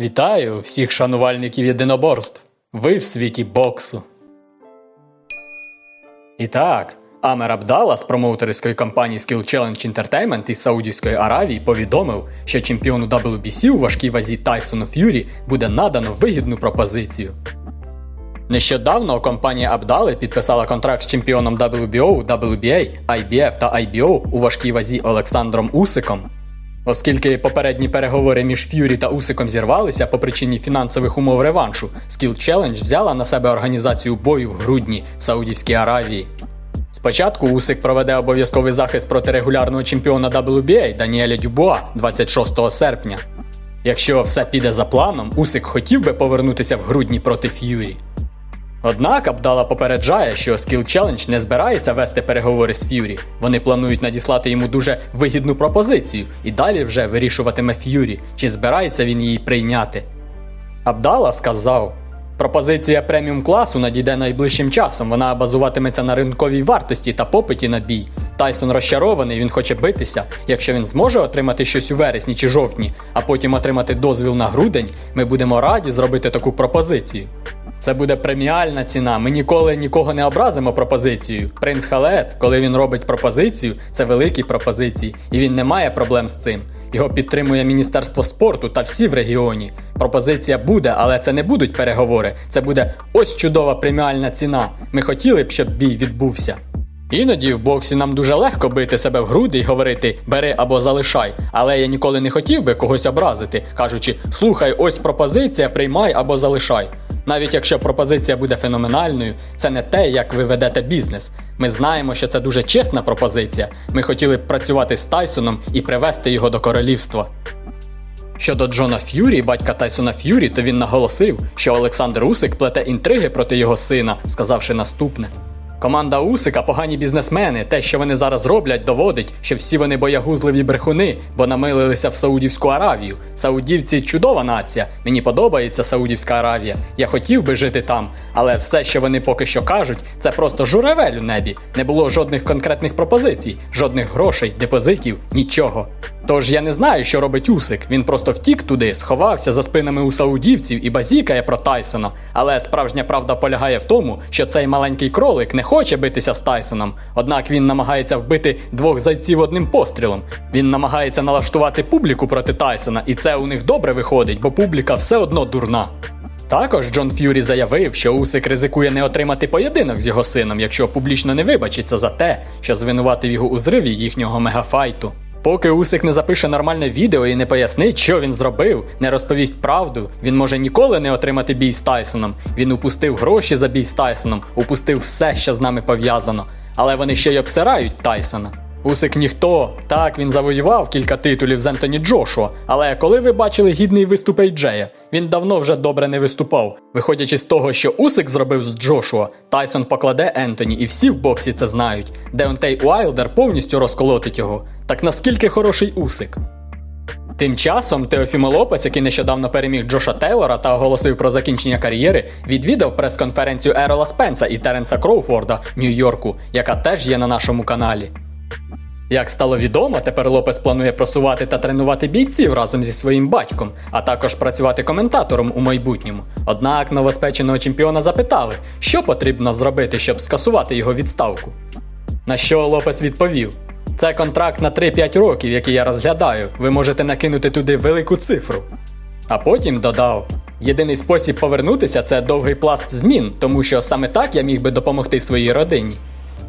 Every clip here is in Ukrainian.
Вітаю всіх шанувальників єдиноборств. Ви в світі боксу. І так, Амер Абдала з промоутерської компанії Skill Challenge Entertainment із Саудівської Аравії повідомив, що чемпіону WBC у важкій вазі Тайсону Ф'юрі буде надано вигідну пропозицію. Нещодавно компанія Абдали підписала контракт з чемпіоном WBO, WBA, IBF та IBO у важкій вазі Олександром Усиком. Оскільки попередні переговори між Ф'юрі та Усиком зірвалися по причині фінансових умов реваншу, Skill Challenge взяла на себе організацію бою в грудні в Саудівській Аравії. Спочатку Усик проведе обов'язковий захист проти регулярного чемпіона WBA Даніеля Дюбуа 26 серпня. Якщо все піде за планом, Усик хотів би повернутися в грудні проти Ф'юрі. Однак Абдала попереджає, що Skill Challenge не збирається вести переговори з Ф'юрі. Вони планують надіслати йому дуже вигідну пропозицію і далі вже вирішуватиме Ф'юрі, чи збирається він її прийняти. Абдала сказав: пропозиція преміум класу надійде найближчим часом. Вона базуватиметься на ринковій вартості та попиті на бій. Тайсон розчарований, він хоче битися. Якщо він зможе отримати щось у вересні чи жовтні, а потім отримати дозвіл на грудень, ми будемо раді зробити таку пропозицію. Це буде преміальна ціна. Ми ніколи нікого не образимо пропозицією. Принц Халет, коли він робить пропозицію, це великі пропозиції, і він не має проблем з цим. Його підтримує Міністерство спорту та всі в регіоні. Пропозиція буде, але це не будуть переговори. Це буде ось чудова преміальна ціна. Ми хотіли б, щоб бій відбувся. Іноді в боксі нам дуже легко бити себе в груди і говорити бери або залишай, але я ніколи не хотів би когось образити, кажучи, слухай, ось пропозиція, приймай або залишай. Навіть якщо пропозиція буде феноменальною, це не те, як ви ведете бізнес. Ми знаємо, що це дуже чесна пропозиція. Ми хотіли б працювати з Тайсоном і привести його до королівства. Щодо Джона Ф'юрі, батька Тайсона Ф'юрі, то він наголосив, що Олександр Усик плете інтриги проти його сина, сказавши наступне. Команда Усика погані бізнесмени. Те, що вони зараз роблять, доводить, що всі вони боягузливі брехуни, бо намилилися в Саудівську Аравію. Саудівці чудова нація. Мені подобається Саудівська Аравія. Я хотів би жити там, але все, що вони поки що кажуть, це просто журавель у небі. Не було жодних конкретних пропозицій, жодних грошей, депозитів, нічого. Тож я не знаю, що робить Усик. Він просто втік туди, сховався за спинами у саудівців і базікає про Тайсона. Але справжня правда полягає в тому, що цей маленький кролик не хоче битися з Тайсоном. Однак він намагається вбити двох зайців одним пострілом. Він намагається налаштувати публіку проти Тайсона, і це у них добре виходить, бо публіка все одно дурна. Також Джон Ф'юрі заявив, що Усик ризикує не отримати поєдинок з його сином, якщо публічно не вибачиться за те, що звинуватив його у зриві їхнього мегафайту. Поки Усик не запише нормальне відео і не пояснить, що він зробив, не розповість правду, він може ніколи не отримати бій з Тайсоном. Він упустив гроші за бій з Тайсоном, упустив все, що з нами пов'язано. Але вони ще й обсирають Тайсона. Усик ніхто. Так, він завоював кілька титулів з Ентоні Джошуа, але коли ви бачили гідний виступ Ейджея, він давно вже добре не виступав. Виходячи з того, що Усик зробив з Джошуа, Тайсон покладе Ентоні, і всі в боксі це знають. Деонтей Уайлдер повністю розколотить його. Так наскільки хороший Усик? Тим часом Теофімо Лопес, який нещодавно переміг Джоша Тейлора та оголосив про закінчення кар'єри, відвідав прес-конференцію Ерола Спенса і Теренса Кроуфорда в Нью-Йорку, яка теж є на нашому каналі. Як стало відомо, тепер Лопес планує просувати та тренувати бійців разом зі своїм батьком, а також працювати коментатором у майбутньому. Однак новоспеченого чемпіона запитали, що потрібно зробити, щоб скасувати його відставку. На що Лопес відповів: це контракт на 3-5 років, який я розглядаю. Ви можете накинути туди велику цифру. А потім додав: єдиний спосіб повернутися це довгий пласт змін, тому що саме так я міг би допомогти своїй родині.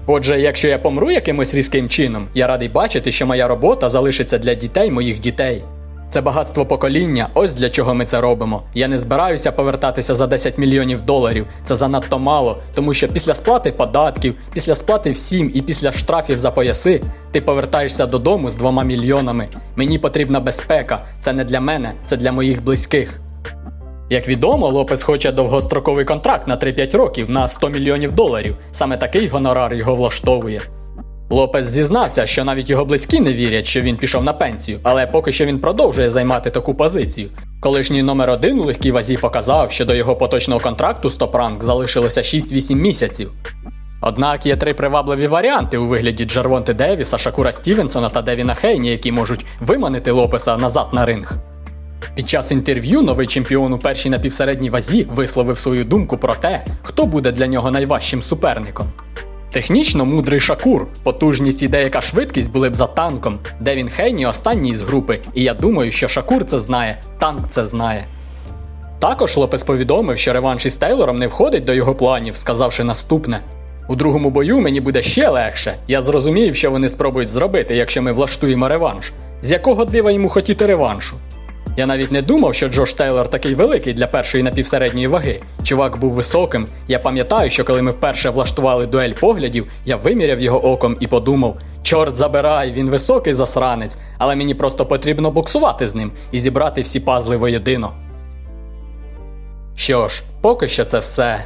Отже, якщо я помру якимось різким чином, я радий бачити, що моя робота залишиться для дітей моїх дітей. Це багатство покоління, ось для чого ми це робимо. Я не збираюся повертатися за 10 мільйонів доларів. Це занадто мало, тому що після сплати податків, після сплати всім і після штрафів за пояси, ти повертаєшся додому з двома мільйонами. Мені потрібна безпека. Це не для мене, це для моїх близьких. Як відомо, Лопес хоче довгостроковий контракт на 3-5 років на 100 мільйонів доларів. Саме такий гонорар його влаштовує. Лопес зізнався, що навіть його близькі не вірять, що він пішов на пенсію, але поки що він продовжує займати таку позицію. Колишній номер один у легкій вазі показав, що до його поточного контракту Стопранк залишилося 6-8 місяців. Однак є три привабливі варіанти у вигляді Джервонти Девіса, Шакура Стівенсона та Девіна Хейні, які можуть виманити Лопеса назад на ринг. Під час інтерв'ю новий чемпіон у першій напівсередній вазі висловив свою думку про те, хто буде для нього найважчим суперником. Технічно мудрий Шакур, потужність і деяка швидкість були б за танком, Девін Хейні останній з групи, і я думаю, що Шакур це знає, танк це знає. Також Лопес повідомив, що реванш із Тейлором не входить до його планів, сказавши наступне: у другому бою мені буде ще легше. Я зрозумів, що вони спробують зробити, якщо ми влаштуємо реванш. З якого дива йому хотіти реваншу? Я навіть не думав, що Джош Тейлор такий великий для першої напівсередньої ваги. Чувак був високим. Я пам'ятаю, що коли ми вперше влаштували дуель поглядів, я виміряв його оком і подумав: чорт забирай, він високий засранець, але мені просто потрібно боксувати з ним і зібрати всі пазли воєдино. Що ж, поки що це все.